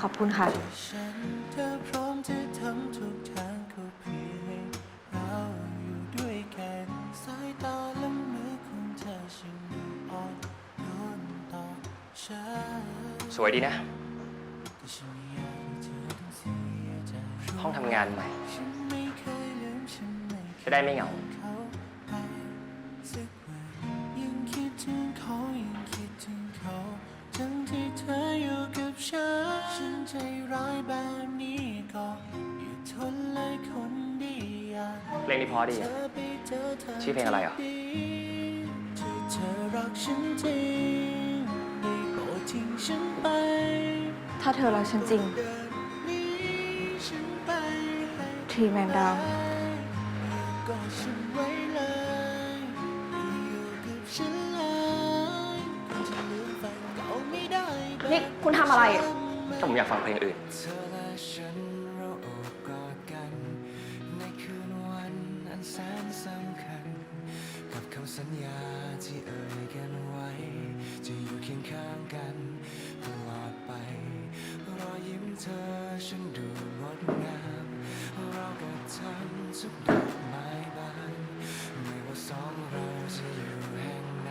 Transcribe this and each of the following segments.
คุณค่ะ ฉันจะพร้อมจะทำทุกทางก็เพียงให้เราอยู่ด้วยกันสายตาและมือของเธอฉันดูอ่อนโยนต่อฉันสวยดีนะ แต่ฉันไม่อยากให้เธอต้องเสียใจห้องทำงานใหม่ ฉันไม่เคยลืมฉันไม่ จะได้ไม่เหงา ใจร้ายแบบนี้ก็อยู่ทนเลยคนดีอยากเพลงนี้เพอดีเธอะ อไปเจอเธอชื่อเพลงอะไรอะที่เธอรักฉันจริงได้โปรดทิ้งฉันไป ถ้าเธอรักฉันจริงเดินหนีฉันไปให้ทรีแมนดาวกอดฉันไว้เลยอยู่กับฉันเลยจะลืมแฟนเก่าไม่ได้แบบนี่คุณทำอะไรอะ ผมอยากฟังเพลงอื่นเธอและฉันเราโอบกอดกันในคืนวันอันแสนสำคัญกับคำสัญญาที่เอ่ยกันไว้ จะอยู่เคียงข้างกันตลอดไป รอยยิ้มเธอฉันดูงดงามเรากับทั้งทุกดอกไม้บานไม่ว่าสองเราจะอยู่แห่งไหน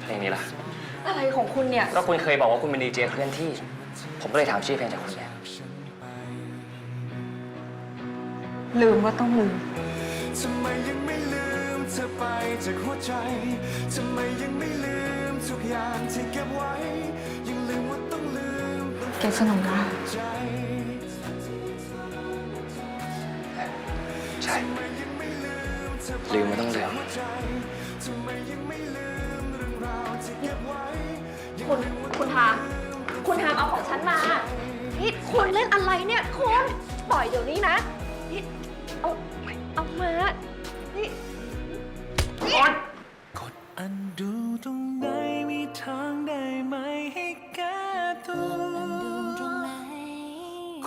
เพลงนี้ล่ะ อะไรของคุณเนี่ย ก็คุณเคยบอกว่าคุณเป็นดีเจเคลื่อนที่ ผมก็เลยถามชื่อเพลงจากคุณเนี่ยลืมว่าต้องลืม ทำไมยังไม่ลืมเธอไปจากหัวใจ ทำไมยังไม่ลืมทุกอย่างที่เก็บไว้ ยังลืมว่าต้องลืมต้องแกสนองได้ใจ ใช่ทำไมยังไม่ลืมเธอไปลืมไม่ต้องลืมหัวใจทำไมยังไม่ลืมเรื่องราวที่เก็บไว้คุณคุณทาม คุณทามเอาของฉันมานี่คุณเล่นอะไรเนี่ยคุณปล่อยเดี๋ยวนี้นะนี่เอาเอามานี่กดอันดูตรงไหนมีทางได้ไหมให้แก้ตัว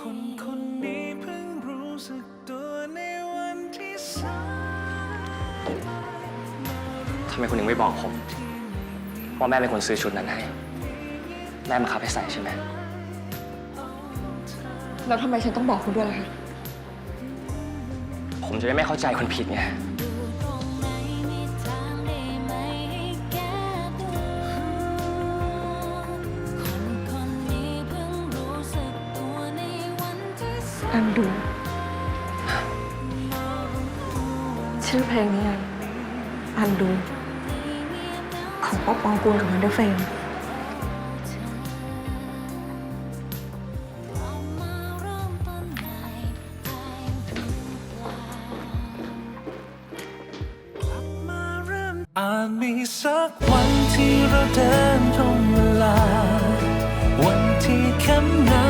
คนคนนี้เพิ่งรู้สึกตัวในวันที่สายทำไมคุณถึงไม่บอกผมว่าแม่เป็นคนซื้อชุดนั้นให้ แม่บังคับให้ใส่ใช่ไหม แล้วทำไมฉันต้องบอกคุณด้วยล่ะคะ ผมจะได้ไม่เข้าใจคนผิดไงอันดู ชื่อเพลงนี้ไงอันดู ของป๊อปปองกูลกับวันเดอร์เฟมม อาจมีสักวันที่เราเดินตรงเวลา วันที่แคมนาฬิกาของฉัน